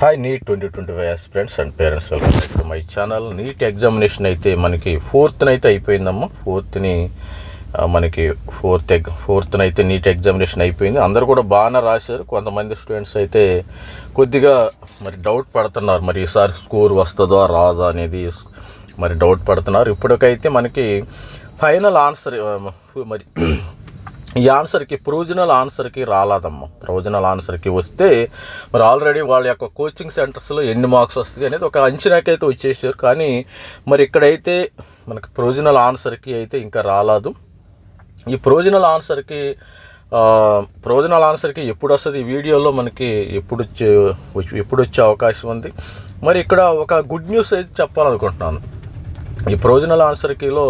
Hi NEET twenty twenty five friends and parents welcome back to my channel NEET examination అయితే మనకి ఫోర్త్న అయితే అయిపోయిందమ్మా. ఫోర్త్ని మనకి ఫోర్త్ ఎగ్ ఫోర్త్న అయితే నీట్ ఎగ్జామినేషన్ అయిపోయింది. అందరూ కూడా బాగానే రాశారు. కొంతమంది స్టూడెంట్స్ అయితే కొద్దిగా మరి డౌట్ పడుతున్నారు. మరి ఈసారి స్కోర్ వస్తుందో రాదా అనేది మరి డౌట్ పడుతున్నారు. ఇప్పటికైతే మనకి ఫైనల్ ఆన్సర్ మరి ఈ ఆన్సర్కి ప్రొవిజనల్ ఆన్సర్కి రాలేదమ్మా. ప్రొవిజనల్ ఆన్సర్కి వస్తే మరి ఆల్రెడీ వాళ్ళ యొక్క కోచింగ్ సెంటర్స్లో ఎన్ని మార్క్స్ వస్తుంది అనేది ఒక అంచనాకైతే వచ్చేసారు. కానీ మరి ఇక్కడైతే మనకి ప్రొవిజనల్ ఆన్సర్కి అయితే ఇంకా రాలేదు. ఈ ప్రొవిజనల్ ఆన్సర్కి ప్రొవిజనల్ ఆన్సర్కి ఎప్పుడు వస్తుంది ఈ వీడియోలో మనకి ఎప్పుడు వచ్చే వచ్చి- ఎప్పుడు వచ్చే అవకాశం ఉంది. మరి ఇక్కడ ఒక గుడ్ న్యూస్ అయితే చెప్పాలనుకుంటున్నాను. ఈ ప్రొవిజనల్ ఆన్సర్కిలో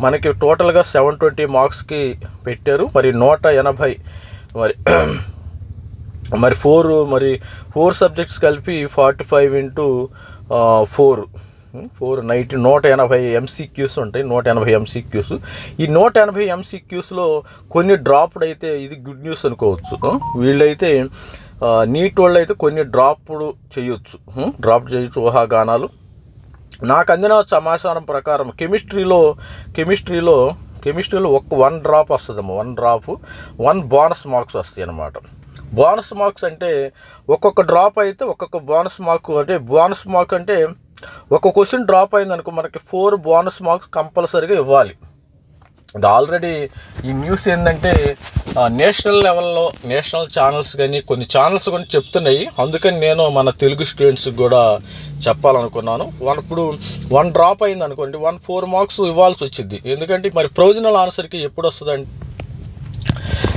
మనకి టోటల్గా సెవెన్ ట్వంటీ మార్క్స్కి పెట్టారు. మరి నూట ఎనభై మరి మరి ఫోర్ మరి ఫోర్ సబ్జెక్ట్స్ కలిపి forty five into four. Four night నూట ఎనభై ఎంసీక్యూస్ ఉంటాయి. నూట ఎనభై ఎంసీక్యూస్ ఈ నూట ఎనభై ఎంసీక్యూస్లో కొన్ని డ్రాప్డ్ అయితే ఇది గుడ్ న్యూస్ అనుకోవచ్చు. వీళ్ళైతే నీట్ వాళ్ళు అయితే కొన్ని డ్రాప్డ్ చేయొచ్చు. డ్రాప్ చేయొచ్చు ఊహాగానాలు. నాకు అందిన సమాచారం ప్రకారం కెమిస్ట్రీలో కెమిస్ట్రీలో కెమిస్ట్రీలో ఒక్క వన్ డ్రాప్ వస్తుందమ్మా one drop one bonus marks వస్తాయి అన్నమాట. బోనస్ మార్క్స్ అంటే ఒక్కొక్క డ్రాప్ అయితే ఒక్కొక్క బోనస్ మార్క్ అంటే బోనస్ మార్క్ అంటే ఒక క్వశ్చన్ డ్రాప్ అయిందనుకో మనకి ఫోర్ బోనస్ మార్క్స్ కంపల్సరీగా ఇవ్వాలి. ఇది ఆల్రెడీ ఈ న్యూస్ ఏంటంటే నేషనల్ లెవెల్లో నేషనల్ ఛానల్స్ కానీ కొన్ని ఛానల్స్ కొన్ని చెప్తున్నాయి. అందుకని నేను మన తెలుగు స్టూడెంట్స్కి కూడా చెప్పాలనుకున్నాను. వన్ ఇప్పుడు వన్ డ్రాప్ అయింది అనుకోండి వన్ ఫోర్ మార్క్స్ ఇవ్వాల్సి వచ్చింది. ఎందుకంటే మరి ప్రొవిజనల్ ఆన్సర్కి ఎప్పుడు వస్తుందంటే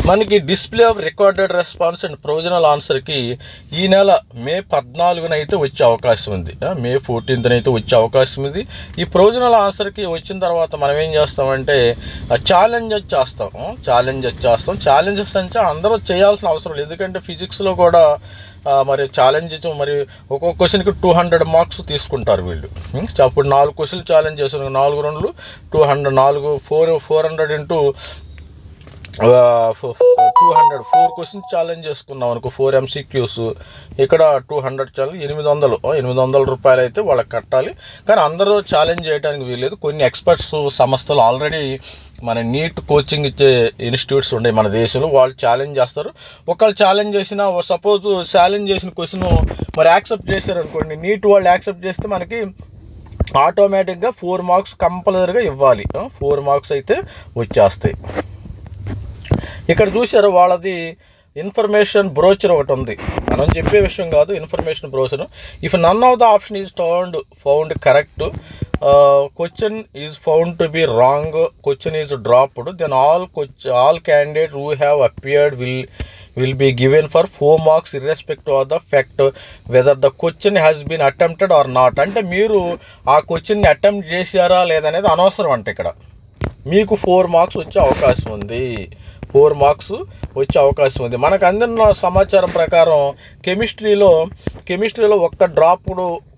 మనకి display of recorded response and provisional ఆన్సర్కి ఈ నెల మే పద్నాలుగున అయితే వచ్చే అవకాశం ఉంది. మే ఫోర్టీన్త్న అయితే వచ్చే అవకాశం ఉంది. ఈ ప్రొవిజనల్ ఆన్సర్కి వచ్చిన తర్వాత మనం ఏం చేస్తామంటే ఛాలెంజ్ చేస్తాం. ఛాలెంజ్ చేస్తాం. ఛాలెంజెస్ అంటే అందరూ చేయాల్సిన అవసరం లేదు. ఎందుకంటే ఫిజిక్స్లో కూడా మరి ఛాలెంజ్ మరి ఒక్కొక్క క్వశ్చన్కి టూ హండ్రెడ్ మార్క్స్ తీసుకుంటారు వీళ్ళు. అప్పుడు నాలుగు క్వశ్చన్లు ఛాలెంజ్ చేసిన నాలుగు రెండు టూ హండ్రెడ్ నాలుగు four four hundred into two hundred four questions challenge చేసుకున్నాం అనుకో ఫోర్ ఎంసీక్యూస్ ఇక్కడ టూ హండ్రెడ్ ఛాలెంజ్ ఎనిమిది వందలు. ఎనిమిది వందల రూపాయలు అయితే వాళ్ళకి కట్టాలి. కానీ అందరూ ఛాలెంజ్ చేయడానికి వీల్లేదు. కొన్ని ఎక్స్పర్ట్స్ సంస్థలు ఆల్రెడీ మన నీట్ కోచింగ్ ఇచ్చే ఇన్స్టిట్యూట్స్ ఉన్నాయి మన దేశంలో వాళ్ళు ఛాలెంజ్ చేస్తారు. ఒకళ్ళు ఛాలెంజ్ చేసిన సపోజ్ ఛాలెంజ్ చేసిన క్వశ్చన్ మరి యాక్సెప్ట్ చేశారు అనుకోండి నీట్ వాళ్ళు యాక్సెప్ట్ చేస్తే మనకి ఆటోమేటిక్గా ఫోర్ మార్క్స్ కంపల్సరీగా ఇవ్వాలి. ఫోర్ మార్క్స్ అయితే వచ్చేస్తాయి. ఇక్కడ చూశారు వాళ్ళది ఇన్ఫర్మేషన్ బ్రోచర్ ఒకటి ఉంది. మనం చెప్పే విషయం కాదు information brochure. If none of the option is found found correct question is found to be wrong question is dropped then all all candidate who have appeared will will be given for four marks irrespective of the fact whether the question has been attempted or not అంటే మీరు ఆ క్వశ్చన్ని attempt చేశారా లేదనేది అనవసరం అంటే ఇక్కడ. మీకు ఫోర్ మార్క్స్ వచ్చే అవకాశం ఉంది. ఫోర్ మార్క్స్ వచ్చే అవకాశం ఉంది. మనకు అందిన సమాచారం ప్రకారం కెమిస్ట్రీలో కెమిస్ట్రీలో ఒక్క డ్రాప్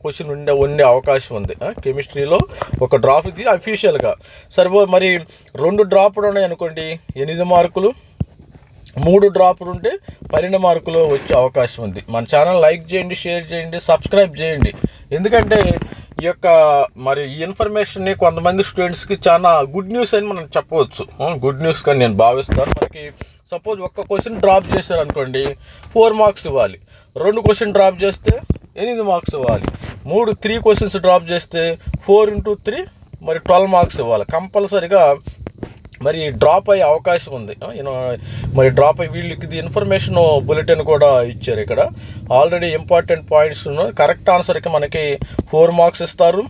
క్వశ్చన్ ఉండే ఉండే అవకాశం ఉంది. కెమిస్ట్రీలో ఒక డ్రాప్ ఇది అఫీషియల్గా. సరిపో మరి రెండు డ్రాపులు ఉన్నాయి అనుకోండి. ఎనిమిది మార్కులు మూడు డ్రాపులు ఉంటే పన్నెండు మార్కులు వచ్చే అవకాశం ఉంది. మన ఛానల్ లైక్ చేయండి షేర్ చేయండి సబ్స్క్రైబ్ చేయండి. ఎందుకంటే ఈ యొక్క మరి ఈ ఇన్ఫర్మేషన్ని కొంతమంది స్టూడెంట్స్కి చాలా గుడ్ న్యూస్ అని మనం చెప్పవచ్చు. గుడ్ న్యూస్ కానీ నేను భావిస్తాను. మనకి సపోజ్ ఒక్క క్వశ్చన్ డ్రాప్ చేశారనుకోండి ఫోర్ మార్క్స్ ఇవ్వాలి. రెండు క్వశ్చన్ డ్రాప్ చేస్తే ఎనిమిది మార్క్స్ ఇవ్వాలి. మూడు త్రీ క్వశ్చన్స్ డ్రాప్ చేస్తే ఫోర్ ఇంటూ త్రీ మరి ట్వెల్వ్ మార్క్స్ ఇవ్వాలి. కంపల్సరీగా మరి డ్రాప్ అయ్యే అవకాశం ఉంది. మరి డ్రాప్ అయ్యి వీళ్ళకి ఇది ఇన్ఫర్మేషన్ బులెటిన్ కూడా ఇచ్చారు ఇక్కడ. ఆల్రెడీ ఇంపార్టెంట్ పాయింట్స్ ఉన్నాయి. కరెక్ట్ ఆన్సర్కి మనకి ఫోర్ మార్క్స్ ఇస్తారు.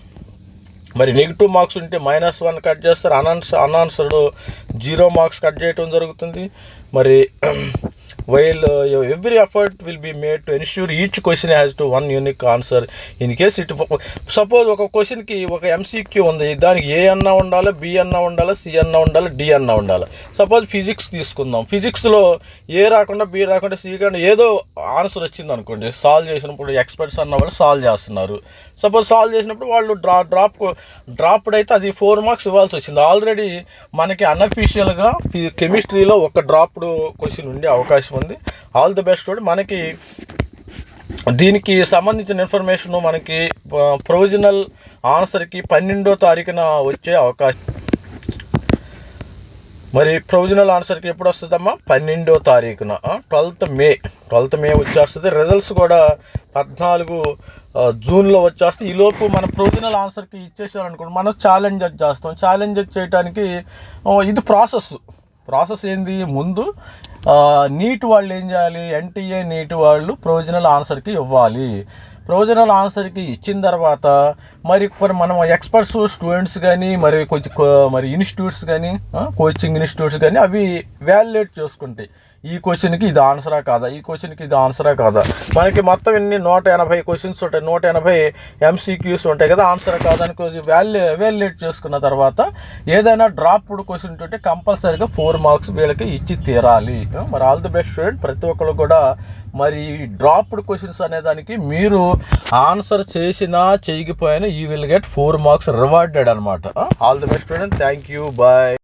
మరి నెగిటివ్ మార్క్స్ ఉంటే మైనస్ వన్ కట్ చేస్తారు. అనాన్స్ అనాన్సర్డ్ జీరో మార్క్స్ కట్ చేయడం జరుగుతుంది. మరి while every effort will be made to ensure each question has to one unique answer in case it suppose ఒక క్వశ్చన్కి ఒక ఎంసీక్యూ ఉంది. దానికి ఏ అన్నా ఉండాలి బి అన్నా ఉండాలి సి అన్న ఉండాలి డి అన్న ఉండాలి? సపోజ్ ఫిజిక్స్ తీసుకుందాం. ఫిజిక్స్లో ఏ రాకుండా బి రాకుండా సి కాకుండా ఏదో ఆన్సర్ వచ్చింది అనుకోండి. సాల్వ్ చేసినప్పుడు ఎక్స్పర్ట్స్ అన్న వాళ్ళు సాల్వ్ చేస్తున్నారు. సపోజ్ సాల్వ్ చేసినప్పుడు వాళ్ళు డ్రా డ్రాప్ డ్రాప్డ్ అయితే అది ఫోర్ మార్క్స్ ఇవ్వాల్సి వచ్చింది. ఆల్రెడీ మనకి అన్అఫీషియల్గా కెమిస్ట్రీలో ఒక డ్రాప్డ్ క్వశ్చన్ ఉండే అవకాశం ఉంది. ఆల్ ది బెస్ట్ మనకి దీనికి సంబంధించిన ఇన్ఫర్మేషన్ మనకి ప్రొవిజనల్ ఆన్సర్కి పన్నెండో తారీఖున వచ్చే అవకాశం. మరి ప్రొవిజనల్ ఆన్సర్కి ఎప్పుడు వస్తుందమ్మా? పన్నెండో తారీఖున ట్వెల్త్ మే ట్వెల్త్ మే వచ్చేస్తుంది. రిజల్ట్స్ కూడా పద్నాలుగు జూన్లో వచ్చేస్తే ఈలోపు మన ప్రొవిజనల్ ఆన్సర్కి ఇచ్చేసారు అనుకోండి మనం ఛాలెంజ్ చేస్తాం. ఛాలెంజ్ చేయడానికి ఇది ప్రాసెస్ ప్రాసెస్ ఏంది? ముందు నీట్ వాళ్ళు ఏం చేయాలి? ఎన్టీఏ నీట్ వాళ్ళు ప్రొవిజనల్ ఆన్సర్కి ఇవ్వాలి. ప్రొవిజనల్ ఆన్సర్కి ఇచ్చిన తర్వాత మరి కొన్ని మనం ఎక్స్పర్ట్స్ స్టూడెంట్స్ కానీ మరి కొంచెం మరి ఇన్స్టిట్యూట్స్ కానీ కోచింగ్ ఇన్స్టిట్యూట్స్ కానీ అవి వ్యాలిడేట్ చేసుకుంటాయి. ఈ క్వశ్చన్కి ఇది ఆన్సరా కాదా? ఈ క్వశ్చన్కి ఇది ఆన్సరా కాదా? మనకి మొత్తం ఎన్ని నూట ఎనభై క్వశ్చన్స్ ఉంటాయి. నూట ఎనభై ఎంసీక్యూస్ ఉంటాయి కదా ఆన్సర్ కాదని కొంచెం వాల్యూ వాల్యుయేట్ చేసుకున్న తర్వాత ఏదైనా డ్రాప్డ్ క్వశ్చన్ ఉంటే కంపల్సరీగా ఫోర్ మార్క్స్ వీళ్ళకి ఇచ్చి తీరాలి. మరి ఆల్ ది బెస్ట్ స్టూడెంట్ ప్రతి ఒక్కరు కూడా మరి డ్రాప్డ్ క్వశ్చన్స్ అనేదానికి మీరు ఆన్సర్ చేసినా చేయకపోయినా you will get four marks rewarded అనమాట all the best student thank you bye